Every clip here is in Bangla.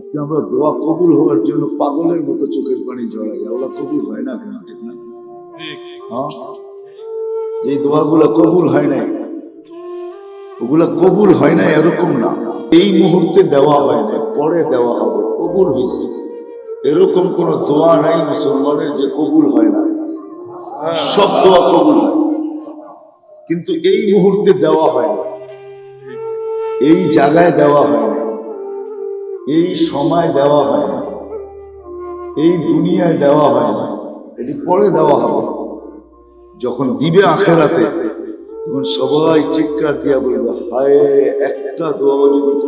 আজকে আমরা দোয়া কবুল হওয়ার জন্য পাগলের মতো চোখের পানি জড়াই। আল্লাহ কবুল হয় না কেন, ঠিক না? হ্যাঁ? যে দোয়াগুলো কবুল হয় নাই, ওগুলা কবুল হয় না এরকম না। এই মুহূর্তে দেওয়া হয় না পরে দেওয়া হবে, কবুল হয়েছে। এরকম কোন দোয়া নাই মুসলমানের যে কবুল হয় না। সব দোয়া কবুল হয়। কিন্তু এই মুহূর্তে দেওয়া হয় না এই জায়গায় দেওয়া হয় না এই সময় দেওয়া হয়। না এই দুনিয়ায় দেওয়া হয়। না এটি পরে দেওয়া হবে। যখন দিবে আখেরাতে, তখন সবাই চিৎকার দিয়া বলবে, হায়, একটা দোয়াও যদি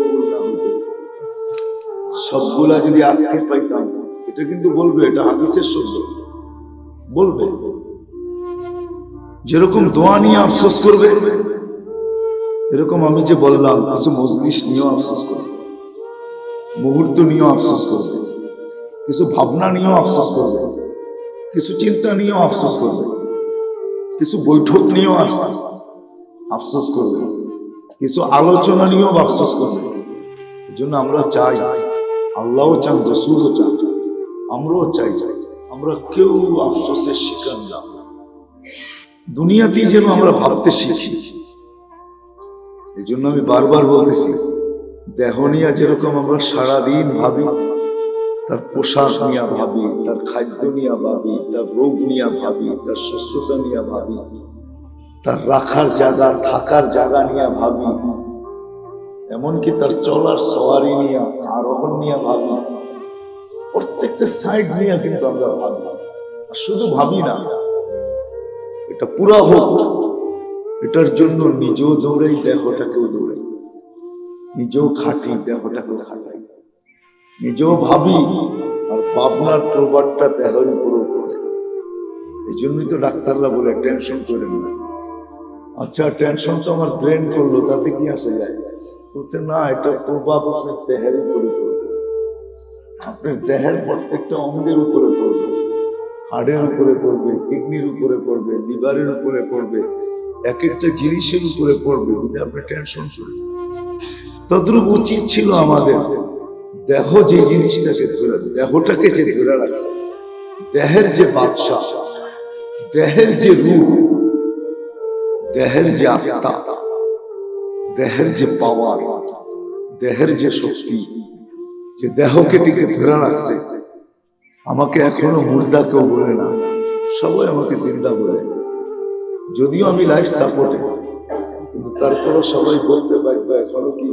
সবগুলা যদি আজকে পাইতাম, এটা কিন্তু বলবে, এটা হাদিসের সত্য। বলবে। যেরকম দোয়া নিয়ে আফসোস করবে, এরকম আমি যে বললাম, কিছু মজলিস নিয়েও আফসোস করবে। মুহূর্ত নিয়েও আফসোস করবে। কিছু ভাবনা নিয়েও আফসোস করবে। কিছু চিন্তা নিয়েও আফসোস করবে। কিছু বৈঠক নিয়েও আফসোস করবে। কিছু আলোচনা নিয়েও আফসোস করবে। এই জন্য আমরা চাই, আল্লাহও চান, রসুলও চান। আমরাও চাই চাই আমরা কেউ আফসোসের শিকার না। দুনিয়াতেই যেন আমরা ভাবতে শিখি। এই জন্য আমি বারবার বলতেছি দেহ নিয়ে যেরকম আমরা সারাদিন ভাবি, তার পোশাক নিয়ে ভাবি, তার খাদ্য নিয়ে ভাবি, তার রোগ নিয়ে ভাবি, তার সুস্থতা নিয়ে ভাবি, তার রাখার জায়গা, থাকার জায়গা নিয়ে ভাবি, এমনকি তার চলার সওয়ারি নিয়ে, আরোহণ নিয়ে ভাবি, প্রত্যেকটা সাইড নিয়ে কিন্তু আমরা ভাবি, আর শুধু ভাবি না, এটা পুরা হোক, এটার জন্য নিজেও দৌড়াই, দেহটাকেও দৌড়াই। নিজেও খাটি। দেহটাকেও খাটাই। নিজেও ভাবি আর ভাবনার প্রভাবটা দেহের উপরও পড়ে এই জন্যই তো ডাক্তাররা বলে টেনশন করেন না। আচ্ছা টেনশন তো আমার ব্রেন করল তাতে কি আসে যায়? বলছে না এটা প্রভাব আপনার দেহের উপরে পড়বে। আপনার দেহের প্রত্যেকটা অঙ্গের উপরে পড়বে। হাড়ের উপরে পড়বে কিডনির উপরে পড়বে লিভারের উপরে পড়বে এক একটা জিনিসের উপরে পড়বে আপনি টেনশন করবেন তদ্রুপ উচিত ছিল আমাদের। দেহ যে জিনিসটা জিনিসটাকে ধরে, দেহটাকে যে ধরে রাখছে, দেহের যে বাদশাহ দেহের যে রূপ, দেহের যে আত্মা, দেহের যে পাওয়ার, দেহের যে শক্তি, যে দেহকে টিকে ধরে রাখছে, আমাকে এখনও মুর্দা কেউ বলে না, সবাই আমাকে চিন্তা বলে। যদিও আমি লাইফ সাপোর্টে কিন্তু তারপরও সবাই বলতে পারবে, এখনও কি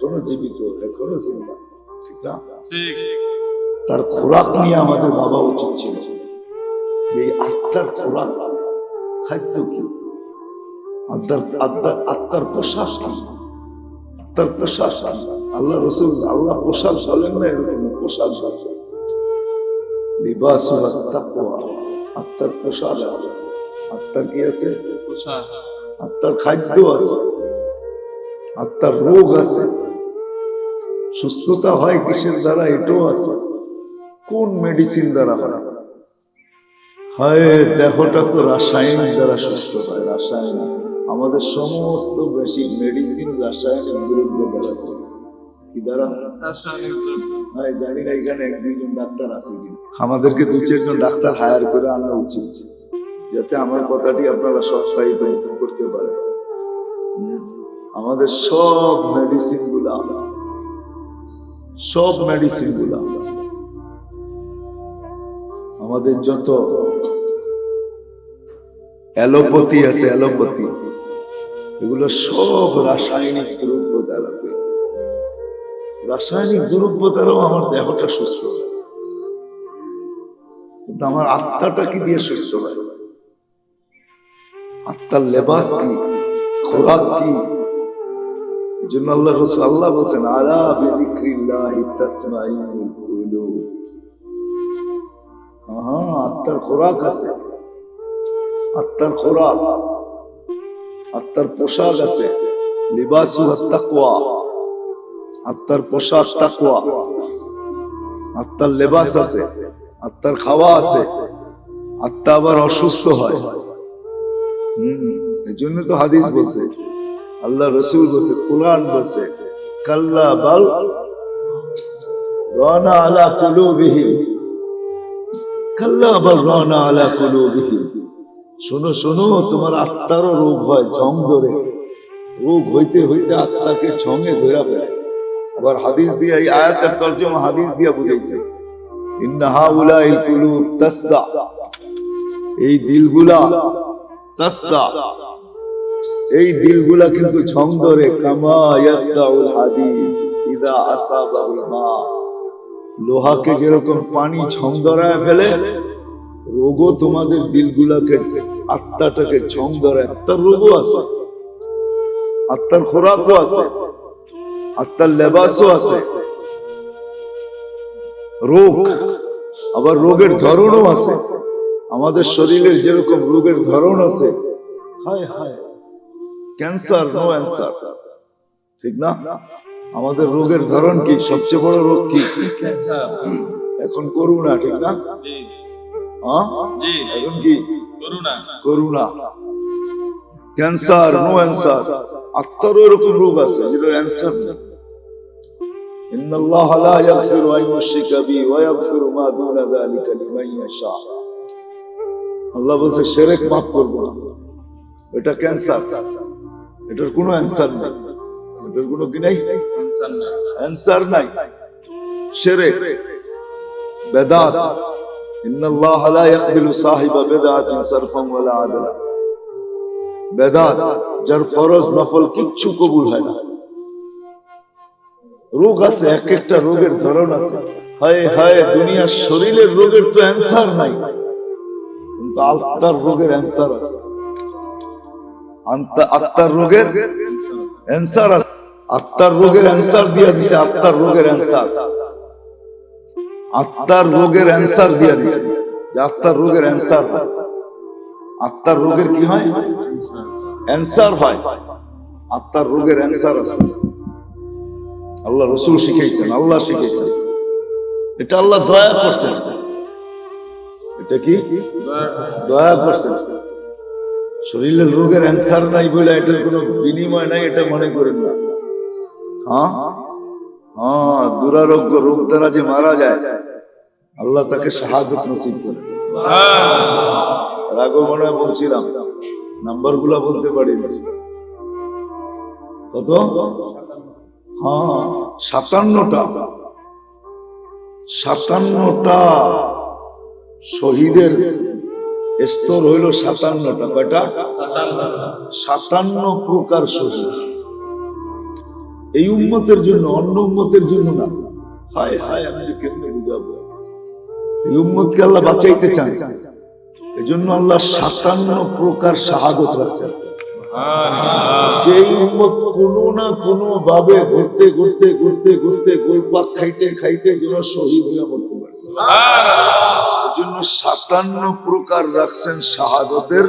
এখনও জীবিত এখনও চিন্তা ঠিক না? তার খোরাক নিয়ে আমাদের বাবা উচিত ছিল। এই আত্মার খোরাক খাদ্য কি? আত্মার আত্মার আত্মার প্রশ্বাস কি? আত্মার প্রশ্বাস কি? আল্লাহ রসুল আল্লাহ পোশাক বলেন না এরকম পোশাক আছে। লিবাস আত্মার পোশাক আছে। আত্মার কি আছে? আত্মার খাদ্য আছে। আত্মার রোগ আছে। সুস্থতা হয় কিসের দ্বারা? এটাও আছে। কোন মেডিসিন দ্বারা হয়? হয়, দেহটা তো রাসায়নিক দ্বারা সুস্থ হয়, রাসায়নিক। আমাদের সমস্ত বেশি মেডিসিন রাসায়নিক দ্বারা কি দ্বারা? এখানে এক ডাক্তার আছে আমাদেরকে দু চারজন ডাক্তার হায়ার করে আনা উচিত, যাতে আমার কথাটি আপনারা করতে পারেন। আমাদের সব মেডিসিনগুলা সব মেডিসিনগুলা। আমাদের যত অ্যালোপ্যাথি আছে, অ্যালোপ্যাথি, এগুলো সব রাসায়নিক দ্রব্য দ্বারা রাসায়নিক দ্রব্য দ্বারাও আমার দেহটা সুস্থ কিন্তু আমার আত্মাটা কি দিয়ে সুস্থ হয়? আত্মার লেবাস কি? খোরাক কি? জন্য আল্লাহ রসুল আল্লাহ বলছেন আত্মার খোরাক আছে। আত্মার খোরাক, আত্মার পোশাক আছে। আত্মার পোশাক আত্মার লেবাস আছে, আত্মার খাওয়া আছে। আত্মা আবার অসুস্থ হয়। হম এই জন্য তো হাদিস বলছে আল্লাহ রসুল বলছে, কোরআন বলছে, কাল্লা বাল রানা আলা কাল্লা বাল রানা আলা শোনো শোনো, তোমার আত্মারও রোগ হয় ঝং ধরে। রোগ হইতে হইতে আত্মাকে ঝঙে ধরা ফেলে আবার হাদিস দিয়ে, এই আয়াতের তর্জমা হাদিস দিয়ে বুঝাইছে। ইন্না হাউলাইল কুলুব তাসদা। এই দিলগুলা তাসদা। এই দিলগুলা কিন্তু ঝং ধরে কামা হাদিদ, ইদা আসাবাহুল মা। লোহাকে যেরকম পানি ঝং ধরায় ফেলে, রোগও তোমাদের দিলগুলাকে, আত্মাটাকে ঝং ধরায় আত্মার রোগও আছে। আত্মার খোরাকও আছে। আত্মার লেবাসও আছে। রোগ, আবার রোগের ধরনও আছে। আমাদের শরীরের যেরকম রোগের ধরন আছে, হায় হায়। ক্যান্সার নো অ্যান্সার ঠিক না আমাদের রোগের ধরন কি সবচেয়ে বড় রোগ কি ক্যান্সার এখন করুণা ঠিক না জি হ্যাঁ জি এখন কি corona corona cancer no answer আত্মারও এরকম রোগ আছে যেটা অ্যান্সার إن الله لا يغفر أن يشرك به ويغفر ما دون ذلك لمن يشاء আল্লাহ বলছে সেরেক মাফ করবো না এটা ক্যান্সার এটার কোনো অ্যান্সার নেই। এটার কোনো কি নেই? অ্যান্সার নাই। শিরক বেদাত। ইন্ন আল্লাহ লা ইয়াকবিলু সাহিবা বিদআতিন সারফান ওয়ালা আদলা। বেদাত, যার ফরজ নফল কিচ্ছু কবুল হয় না। রোগ আছে, এক একটা রোগের ধরন আছে। হায় হায়, দুনিয়ার শরীরের রোগের তো অ্যান্সার নাই। কিন্তু আত্মার রোগের অ্যান্সার আছে। আত্মার রোগের অ্যান্সার আছে। আত্মার রোগের অ্যান্সার দিয়ে দিছে, আত্মার রোগের অ্যান্সার আত্মার রোগের অ্যান্সার দিয়ে দিছে। আত্মার রোগের অ্যান্সার আত্মার রোগের কি হয়? অ্যান্সার হয়। আত্মার রোগের অ্যান্সার আছে। আল্লাহ রসুল শিখেছেন আল্লাহ শিখাইছেন। এটা আল্লাহ দয়া করছেন। এটা কি? দয়া করছেন। শরীরের রোগের অ্যান্সার নাই বলে এটার কোনো বিনিময় নাই এটা মনে করেন না। হ্যাঁ? হ্যাঁ দুরারোগ্য রোগ দ্বারা যে মারা যায়, আল্লাহ তাকে শাহাদত নসিব করে এর মনে বলছিলাম নাম্বারগুলা বলতে পারি। কত? হ্যাঁ সাতান্নটা। সাতান্নটা শহীদের স্তর হইল সাতান্নটা, কয়টা? সাতান্ন প্রকার শহীদ এই উন্মতের জন্য, অন্য উন্মতের জন্য না। হায় হায়, আমি যে কেমনে বুঝাবো? এই উম্মতকে আল্লাহ বাঁচাইতে চান। এই জন্য আল্লাহ সাতান্ন প্রকার শাহাদত রাখছেন। যে উম্মত কোনো না কোনো ভাবে ঘুরতে ঘুরতে ঘুরতে ঘুরতে গোলপাক খাইতে খাইতে যেন শহীদ হয়ে জন্য সাতান্ন প্রকার রাখছেন শাহাদতের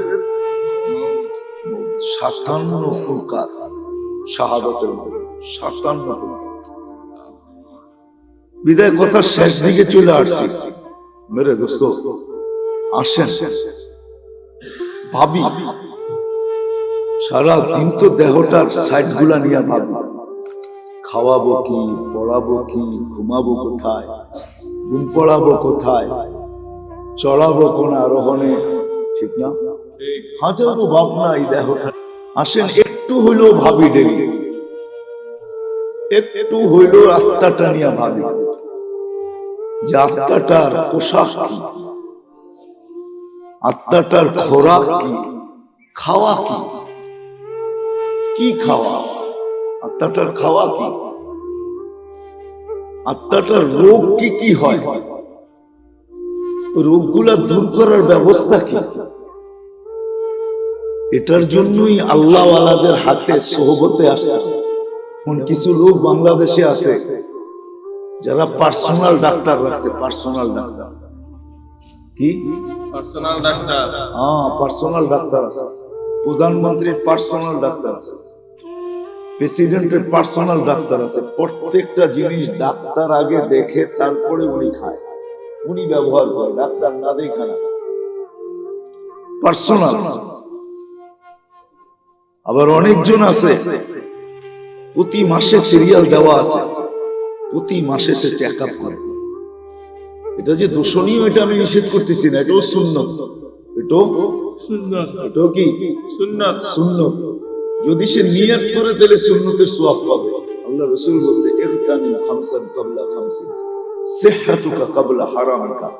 সাতান্ন প্রকার শাহাদতের সাতান্ন বিদায় কথা শেষ দিকে চলে আসছি। মেরে দোস্ত, আসেন। ভাবি সারা দিন তো দেহটার সাইজগুলা নিয়ে ভাবি। খাওয়াবো কি, পড়াবো কি, ঘুমাবো কোথায়? ঘুম পড়াবো কোথায়? চড়াবো কোন আরোহণে? ঠিক না? হাজারো ভাবনা এই দেহটা। আসেন, একটু হইলেও ভাবি ডেলি। একটু হইলেও আত্মাটা নিয়ে ভাবি। যে আত্মাটার পোশাক কি? আত্মাটার খোরাক কি? খাওয়া কি? কি খাওয়া? আত্মাটার খাওয়া কি? আত্মাটার রোগ কি কি হয়? রোগগুলা দূর করার ব্যবস্থা কি? এটার জন্যই আল্লাহ আলাদের হাতে সোহবতে আসে এমন কিছু লোক বাংলাদেশে আছে যারা পার্সোনাল ডাক্তার রাখছে পার্সোনাল ডাক্তার। কি? Personal doctor. হ্যাঁ পার্সোনাল ডাক্তার আছে। প্রধানমন্ত্রীর পার্সোনাল ডাক্তার আছে। প্রেসিডেন্টের পার্সোনাল ডাক্তার আছে। প্রত্যেকটা জিনিস ডাক্তার আগে দেখে তারপরে উনি খায়। উনি ব্যবহার করে ডাক্তার না দেখা না। পার্সোনাল আবার অনেকজন আছে। প্রতি মাসে সিরিয়াল দেওয়া আছে। প্রতি মাসে সে চেক আপ করে। এটা যে দূষণীয় এটা আমি নিষেধ করতেছি না। এটাও শূন্য এটাও সুন্নত। এটাও কি? সুন্নত। শূন্য যদি সে নিয়ত করে, তাহলে সুন্নতের সোয়াব পাবে। আল্লাহ রসুল বলছে খামসান কাবলা কাবলা হারামিকা।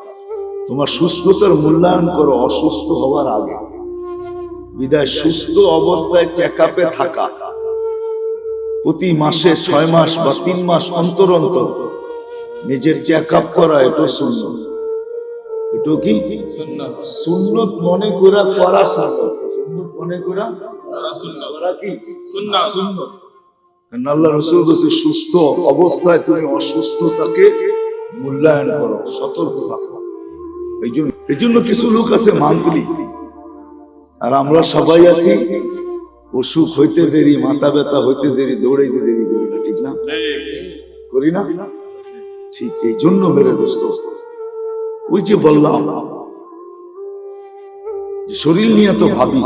তোমার সুস্থতার মূল্যায়ন করো, অসুস্থ হওয়ার আগে। বিদায় সুস্থ অবস্থায় চেক আপে থাকা। প্রতি মাসে ছয় মাস বা তিন মাস অন্তর অন্তর নিজের চেক আপ করা এটা শূন্য এটা কি? সুন্নত। সুন্নত মনে করা করা সুন্নত করা সুন্নত। কি সুন্নত সুন্নত আল্লাহ রসুল বলছে সুস্থ অবস্থায় তুমি অসুস্থতাকে মূল্যায়ন করো সতর্ক থাকো। এই জন্য এই জন্য কিছু লোক আছে মান্থলি। আর আমরা সবাই আছি অসুখ হইতে দেরি মাথা ব্যথা হইতে দেরি দৌড়াইতে দেরি করি না ঠিক না? করি না? ঠিক এই জন্য মেরে দোস্ত। ওই যে বললাম শরীর নিয়ে তো ভাবি,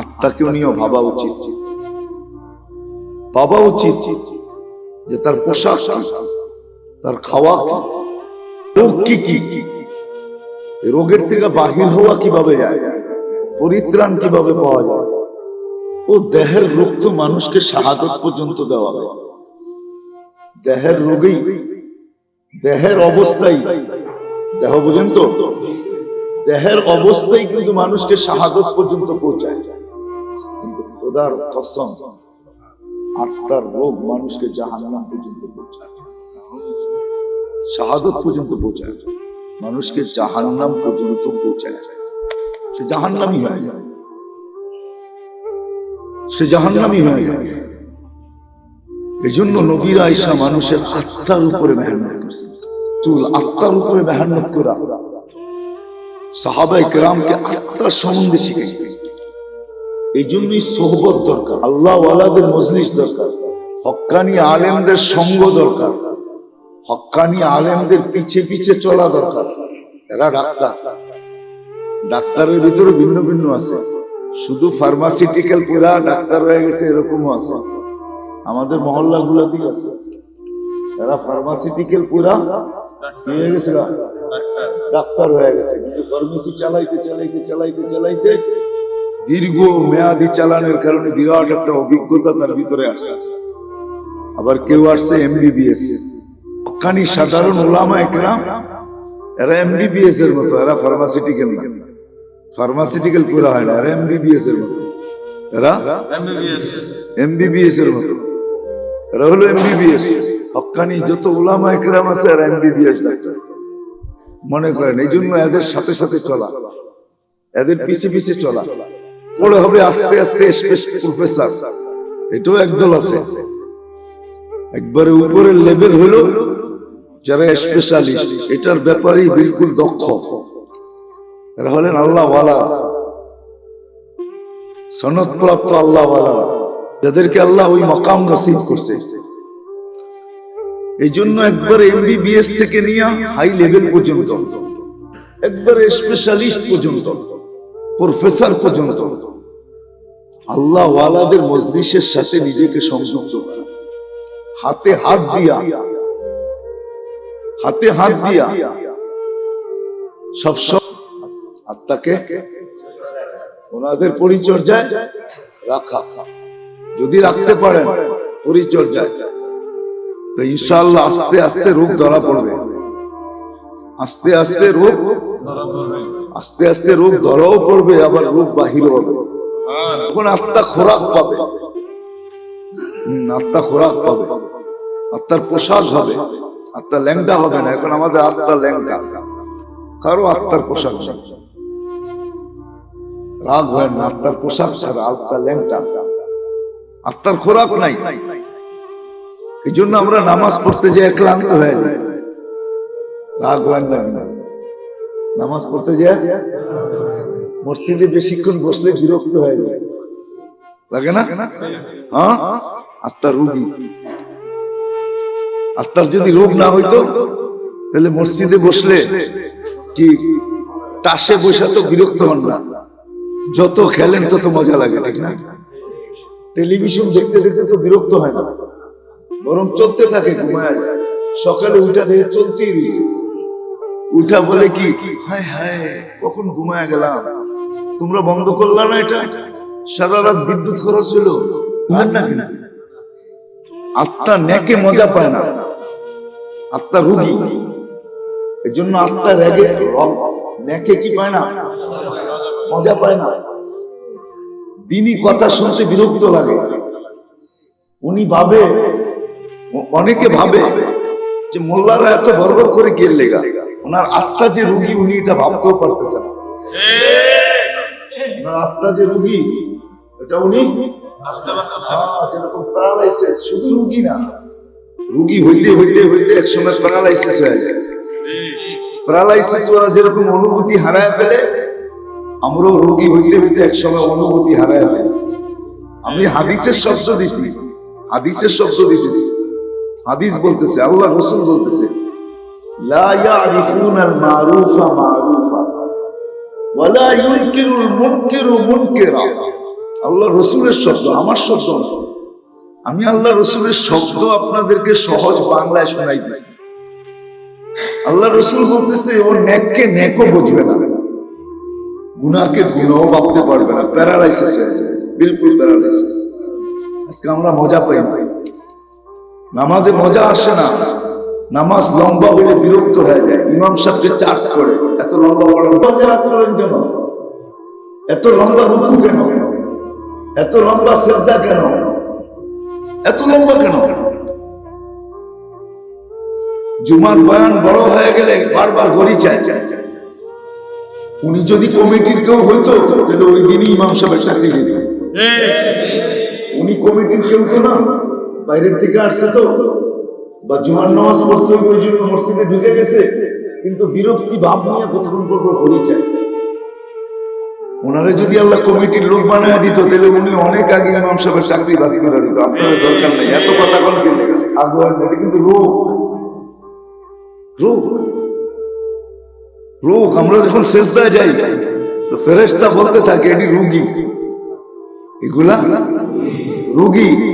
আত্মাকেও নিয়েও ভাবা উচিত। ভাবা উচিত যে তার পোশাক তার খাওয়া রোগ কি কি রোগের থেকে বাহির হওয়া কীভাবে যায়, পরিত্রাণ কীভাবে পাওয়া যায়, ও দেহের রোগ তো মানুষকে শাহাদত পর্যন্ত দেওয়া হয়। দেহের রোগেই, দেহের অবস্থায় দেহ বুঝেন তো? দেহের অবস্থায় কিন্তু মানুষকে শাহাদত পর্যন্ত পৌঁছায়। খোদার কসম, আত্মার রোগ মানুষকে জাহান্নাম পর্যন্ত পৌঁছায়। শাহাদত পর্যন্ত পৌঁছায়। মানুষকে জাহান্নাম পর্যন্ত পৌঁছায়। সে জাহান্নামই হয়ে। যায় সে জাহান্নামই হয়ে। যায় এই জন্য নবীর আইসা মানুষের আত্মার উপরে মেহনত করছে। চুল আত্মার উপরে মেহনত করা। সাহাবাই কেরামকে আত্মার সম্বন্ধে শিখেছে এই জন্যই সোহবত দরকার। আল্লাহ ওয়ালাদের মজলিস দরকার। হক্কানি আলেমদের সঙ্গ দরকার। হক্কানি আলেমদের পিছে পিছে চলা দরকার। এরা ডাক্তার। ডাক্তারের ভিতরে ভিন্ন ভিন্ন আছে। শুধু ফার্মাসিউটিক্যাল পুরা ডাক্তার হয়ে গেছে, এরকমও আছে। আমাদের মহল্লা গুলাতেই আছে। এরা ফার্মাসিউটিক্যাল পুরা হয়ে গেছে ডাক্তার হয়ে গেছে। কিন্তু ফার্মেসি চালাইতে চালাইতে চালাইতে চালাইতে দীর্ঘ মেয়াদি চালানোর কারণে বিরাট একটা অভিজ্ঞতা তার ভিতরে আসছে। আবার কেউ আসছে এমবিবিএস খানি সাধারণ ওলামা একরাম এরা এমবিবিএস এর মতো এরা ফার্মাসিউটিক্যাল না। ফার্মাসিউটিক্যাল পুরা হয় না এরা এমবিবিএস এর মতো। এরা এমবিবিএস এমবিবিএস এর মতো। এরা হলো এমবিবিএস হকানি যত ওলামা একরাম আছে এরা এমবিবিএস ডাক্তার। মনে করেন, এই জন্য এদের সাথে সাথে চলা, এদের পিছে পিছে চলা। পরে হবে আস্তে আস্তে প্রফেসর। এটাও একদল আছে। একবারে উপরের লেভেল হলো যারা স্পেশালিস্ট এটার ব্যাপারেই বিলকুল দক্ষ। এরা হলেন আল্লাহ ওয়ালা সনদপ্রাপ্ত আল্লাহ ওয়ালা যাদেরকে আল্লাহ ওই মকাম নসিব করছে। এই জন্য একবার এমবিবিএস থেকে নিয়ে হাই লেভেল পর্যন্ত, একবার স্পেশালিস্ট পর্যন্ত প্রফেসর পর্যন্ত, আল্লাহ ওয়ালাদের মজলিসের সাথে নিজেকে সংযুক্ত হাতে হাত দিয়া, হাতে হাত দিয়া, সব সব আত্মাকে ওনাদের পরিচর্যায় রাখা। যদি রাখতে পারেন, পরিচর্যায়। তো ইনশাল্লাহ আস্তে আস্তে রোগ ধরা পড়বে। আস্তে আস্তে রোগ আস্তে আস্তে রোগ ধরাও পড়বে, আবার রোগ বাহির হবে। তখন আত্মা খোরাক পাবে আত্মা খোরাক পাবে, আত্মার পোশাক হবে আত্মা ল্যাংটা হবে না, এখন আমাদের আত্মা ল্যাংটা কারও আত্মার পোশাক রাগ হয় না, আত্মার পোশাক ছাড়া আত্মা ল্যাংটা আত্মার খোরাক নাই। এই জন্য আমরা নামাজ পড়তে ক্লান্ত হয়ে যাই। নামাজ পড়তে মসজিদে বেশিক্ষণ বসলে বিরক্ত হয়ে যায়। লাগে না? হ্যাঁ? আত্মার রোগী। আত্মার যদি রোগ না হইতো, তাহলে মসজিদে বসলে কি? টাসে বসে তো বিরক্ত হন না। যত খেলেন তত মজা লাগে, ঠিক না? টেলিভিশন দেখতে দেখতে তো বিরক্ত হয় না। বরং চলতে থাকে, ঘুমায়। সকালে উঠা দেখে চলতেই রয়েছে। উঠা বলে কি, হায় হায়, কখন ঘুমায় গেলাম? তোমরা বন্ধ করলা না এটা? সারা রাত বিদ্যুৎ খরচ হলো না আত্মা নেকে মজা পায় না। আত্মা রুগী। এর জন্য আত্মা রেগে নেকে কি পায় না? মজা পায় না। দিনই কথা শুনতে বিরক্ত লাগে। উনি ভাবে অনেকে ভাবে যে মোল্লারা এত বরবর করে গেল লেগা। ওনার আত্মা যে রুগী উনি এটা ভাবতেও পারতেছেন। ওনার আত্মা যে রুগী এটা উনি যেরকম প্যারালাইসিস শুধু রুগী না রুগী হইতে হইতে হইতে একসময় প্যারালাইসিস হয়ে যায়। প্যারালাইসিস ওরা যেরকম অনুভূতি হারায় ফেলে আমরাও রোগী হইতে হইতে একসময় অনুভূতি হারায় ফেলি। আমি হাদিসের শব্দ দিছি হাদিসের শব্দ দিতেছি। হাদিস বলতেছে, আল্লাহ রসুল বলতেছে, লা ইয়ারিফুন আল মারুফা মারুফা ওয়ালা ইউনকিরুল মুনকিরু মুনকিরা। আল্লাহ রসুলের শব্দ, আমার শব্দ আমি আল্লাহ রসুলের শব্দ আপনাদেরকে সহজ বাংলায় শোনাইতেছি। আল্লাহ রসুল বলতেছে, ও নেককে নেকও বুঝবে না। গুনাকে গুনাও ভাবতে পারবে না। প্যারালাইসিস হয়ে যাবে। বিলকুল প্যারালাইসিস। আজকে আমরা মজা পাই না। নামাজে মজা আসে না। নামাজ লম্বা হইলে বিরক্ত হয়ে যায়। ইমাম সাহেবকে চার্জ করে এত লম্বা পড়েন কেরাত করেন কেন? এত লম্বা রুকু কেন? এত লম্বা সেজদা কেন? এত লম্বা কেন? কেন জুমার বয়ান বড় হয়ে গেলে বারবার গড়ি চায় উনি যদি কমিটির কেউ হইতো তাহলে ওই দিনই ইমাম সাহেবের চাকরি দিত উনি কমিটির কেউ তো না। বাইরের থেকে আসছে তো, বা জুমার নামাজ পড়তে ওই জন্য মসজিদে ঢুকে গেছে। কিন্তু বিরক্তি ভাব নিয়ে কতক্ষণ করব ঘড়ি চায় ওনারে যদি আল্লাহ কমিটির লোক বানায় দিত, তাহলে উনি অনেক আগে ইমাম সাহেবের চাকরি বাদ করে দিত। আপনার দরকার নেই, এত কথা কোন? এটা কিন্তু রোগ। রোগ। রোগ, আমরা যখন শেষদায় যাই, তো ফেরেস্তা বলতে থাকে, এটি রুগী। এগুলা রুগী।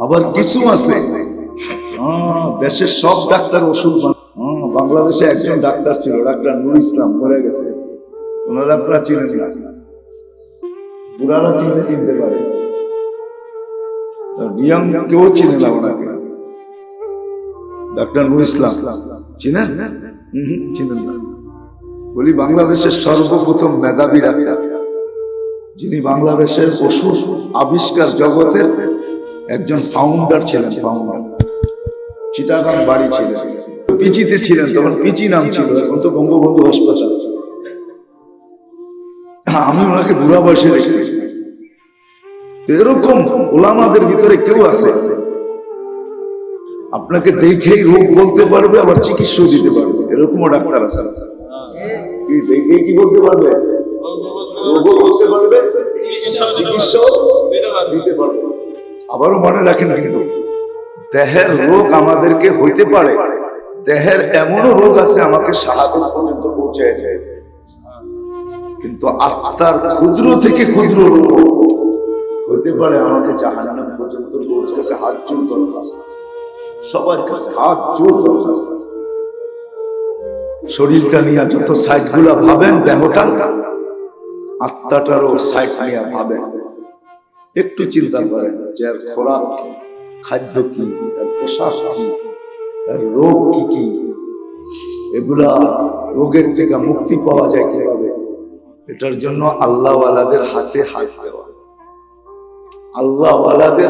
আবার কিছু আছে। হ্যাঁ, দেশের সব ডাক্তার ওষুধ হ্যাঁ, বাংলাদেশে একজন ডাক্তার ছিল ডাক্তার নুর ইসলাম মরে গেছে। ওনারা আপনারা চিনেন না। বুড়ারা চিনলে চিনতে পারে। ইয়াং কেউ চিনে না ওনাকে। ডাক্তার নুর ইসলাম। চিনেন? চিনেন না। বলি বাংলাদেশের সর্বপ্রথম মেধাবী ডাক্তার। যিনি বাংলাদেশের ওষুধ আবিষ্কার জগতের একজন ফাউন্ডার ছিলেন ফাউন্ডার চিটাগাং বাড়ি ছিলেন। পিচিতে ছিলেন, তখন পিচি নাম ছিল, এখন তো বঙ্গবন্ধু হাসপাতাল। আমি ওনাকে বুড়া বয়সে দেখছি। এরকম ওলামাদের ভিতরে কেউ আছে? আপনাকে দেখেই রোগ বলতে পারবে, আবার চিকিৎসা দিতে পারবে। এরকমও ডাক্তার আছে। কি দেখেই কি বলতে পারবে? রোগও বলতে পারবে, চিকিৎসাও দিতে পারবে। আবারও মনে রাখেন কিন্তু, দেহের রোগ আমাদেরকে হইতে পারে, দেহের এমনও রোগ আছে আমাকে সাহায্য পর্যন্ত পৌঁছায় যায় কিন্তু আত্মার ক্ষুদ্র থেকে ক্ষুদ্র রোগ হইতে পারে আমাকে জাহান্নাম পর্যন্ত হাত জোর সবার কাছে হাত জোর দরখাস্ত শরীরটা নিয়ে যত সাইজগুলা ভাবেন, দেহটা, আত্মাটারও সাইজ নিয়ে ভাবেন। একটু চিন্তা করেন যে এর খোরাক খাদ্য কি? পোশাক কি? রোগ কি কি? এগুলা রোগের থেকে মুক্তি পাওয়া যায় কীভাবে? এটার জন্য আল্লাহওয়ালাদের হাতে হাত দেওয়া। আল্লাহওয়ালাদের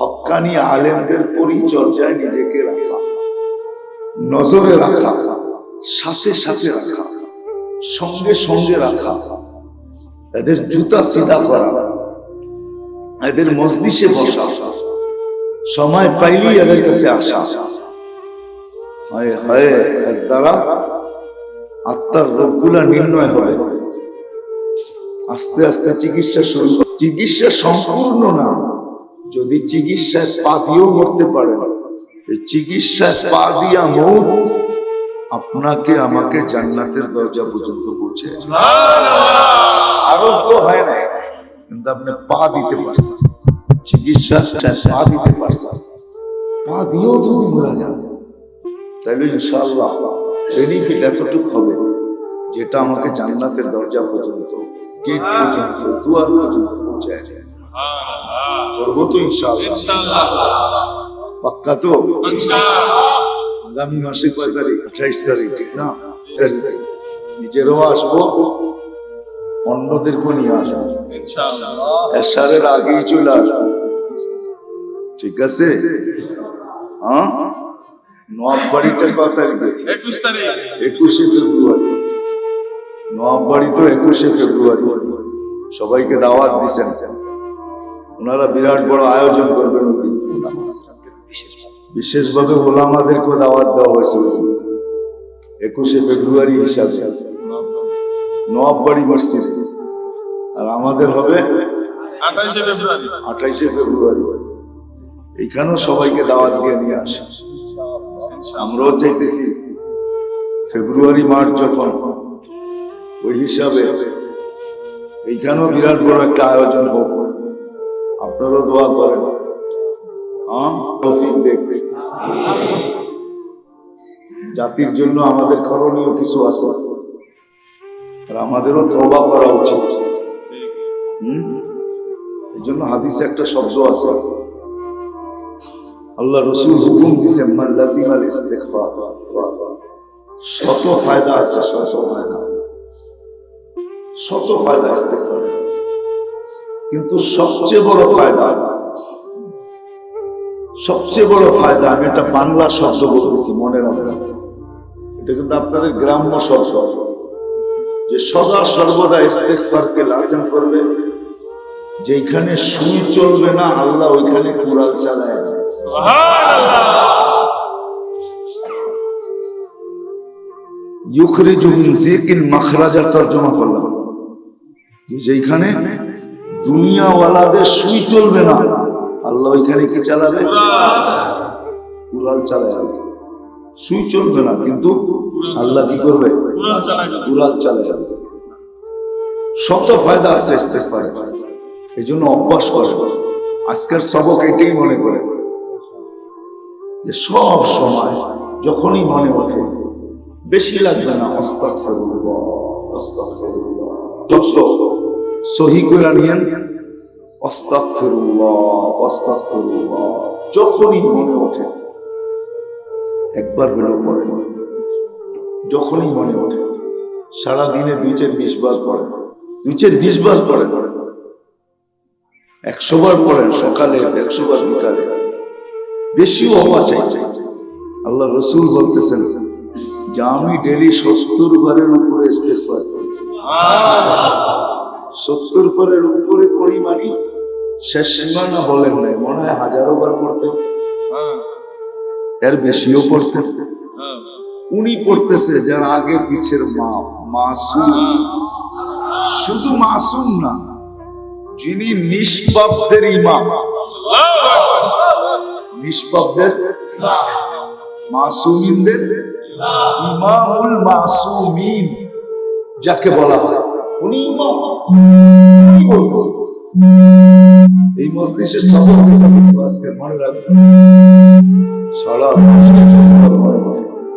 হক্কানি আলেমদের পরিচর্যায় নিজেকে রাখা। নজরে রাখা। সাথে সাথে রাখা। সঙ্গে সঙ্গে রাখা। এদের জুতা সিধা করা। এদের মজলিসে বসা। সময় পাইলেই এদের কাছে আসা। হায় হায় এর দ্বারা আত্মার রোগগুলা নির্ণয় হবে আস্তে আস্তে চিকিৎসা শুরু চিকিৎসা সম্পূর্ণ না যদি চিকিৎসায় পা দিয়েও মরতে পারে চিকিৎসায় পা দিয়া মৌত আপনাকে আমাকে জান্নাতের দরজা পর্যন্ত পৌঁছে আরোগ্য হয় না কিন্তু আপনি পা দিতে পারছেন। চিকিৎসা পা দিতে পারছেন। পা দিয়েও যদি মারা যান, তাহলে ইনশাআল্লাহ বেনিফিট এতটুকু হবে যেটা আমাকে জান্নাতের দরজা পর্যন্ত, গেট পর্যন্ত, দুয়ার পর্যন্ত পৌঁছায় যায় পাক্কা তো? আগামী মাসে কয় তারিখ? আঠাইশ তারিখ, ঠিক না। নিজেরও আসব অন্যদেরকেও নিয়ে আসব? এসারের আগেই চলে আসব। ঠিক আছে? হ্যাঁ? নোয়াবাড়িটা কত তারিখে? একুশ ফেব্রুয়ারি। নোয়াবাড়ি তো একুশে ফেব্রুয়ারি। সবাইকে দাওয়াত দিছেন। ওনারা বিরাট বড় আয়োজন করবেন বিশেষভাবে ওলামাদেরকে দাওয়াত দেওয়া হয়েছে। একুশে ফেব্রুয়ারি হিসাবে। নোয়াবাড়ি মসজিদ আর আমাদের হবে আঠাশে ফেব্রুয়ারি। আঠাইশে ফেব্রুয়ারি। এইখানেও সবাইকে দাওয়াত দিয়ে নিয়ে আসে। আমরাও চাইতেছি ফেব্রুয়ারি মার্চ যখন ওই হিসাবে এইখানেও বিরাট বড় একটা আয়োজন হোক। আপনারও দোয়া করেন। হ্যাঁ? দেখতে জাতির জন্য আমাদের করণীয় কিছু আছে। আর আমাদেরও তবা করা উচিত। হুম? এই জন্য হাদিসে একটা শব্দ আছে। আল্লাহ রসুল হুকুম মান লাজিমাল ইস্তিগফার। শত ফায়দা আছে, শত ফায়দা শত ফায়দা ইস্তেগফার। কিন্তু সবচেয়ে বড় ফায়দা, সবচেয়ে বড় ফায়দা, আমি একটা বাংলা শব্দ বলতেছি, মনে রাখবেন। এটা কিন্তু আপনাদের গ্রাম্য শব্দ। যে সদা সর্বদা ইস্তেগফারকে লাজিম করবে যেখানে সুই চলবে না, আল্লাহ ওইখানে কুড়াল চালায় না। তর্জমা করলাম। যেখানে দুনিয়াওয়ালাদের সুই চলবে না, আল্লাহ ওইখানে কি চালাবে? কুড়াল চালায় সুই চলবে না, কিন্তু আল্লাহ কি করবে? চালাই চালায় ফায়দা আছে এই জন্য অভ্যাস করো। আজকের সবক এটাই মনে করে। যে সব সময় যখনই মনে ওঠে বেশি লাগবে না সহি করে নিয়েন। যখনই মনে ওঠে, একবার পড়ে যখনই মনে ওঠে সারা দিনে দুই চার বিশ বাস পড়ে দুই চার বিশ বাস পড়ে। একশো বার পড়েন সকালে একশো বার বিকালে। বেশিও হওয়া চাই। আল্লাহ রসুল বলতেছেন, যে আমি ডেলি সত্তর বারের উপরে ইস্তেগফার করি। সত্তর বারের উপরে করি মানে শেষ সীমানা বলেন নাই, মনে হয় হাজারো বার পড়তেন এর বেশিও পড়তেন উনি পড়তেছে যার আগে পিছের মা, মাসুম। শুধু মাসুম না, যিনি নিষ্পাপদের ইমাম। নিষ্পাপদের? মাসুমিনদের? ইমামুল মাসুমিন, যাকে বলা হয়। উনি ইমাম। এই মজলিসে সবর কথা কিন্তু আজকে মনে রাখবেন। সারা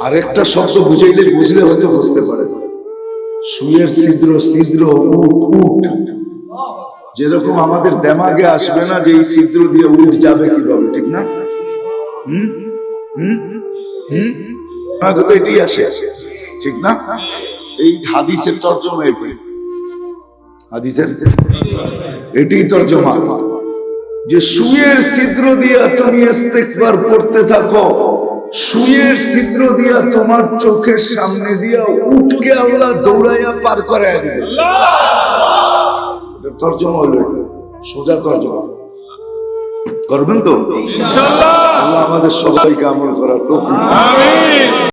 আরেকটা শব্দ বুঝাইলে বুঝলে হয়তো বুঝতে পারে। সুয়ের ছিদ্র ছিদ্র উট যেরকম আমাদের দেমাগে আসবে না যে এই ছিদ্র দিয়ে উঠ যাবে কীভাবে, ঠিক না? হুম? হুম? হুম? তো এটাই আসে। ঠিক না? এই হাদিসের তর্জমা এটি হাদিসের এটি তর্জমা। যে সুয়ের ছিদ্র দিয়া তুমি ইস্তেকবার পড়তে থাকো সুয়ের ছিদ্র দিয়া তোমার চোখের সামনে দিয়া উঠকে আল্লাহ দৌড়াইয়া পার করে তর্জমা হলো সোজা তর্জমা। করবেন তো? আল্লাহ আমাদের সবাইকে আমল করার আমিন।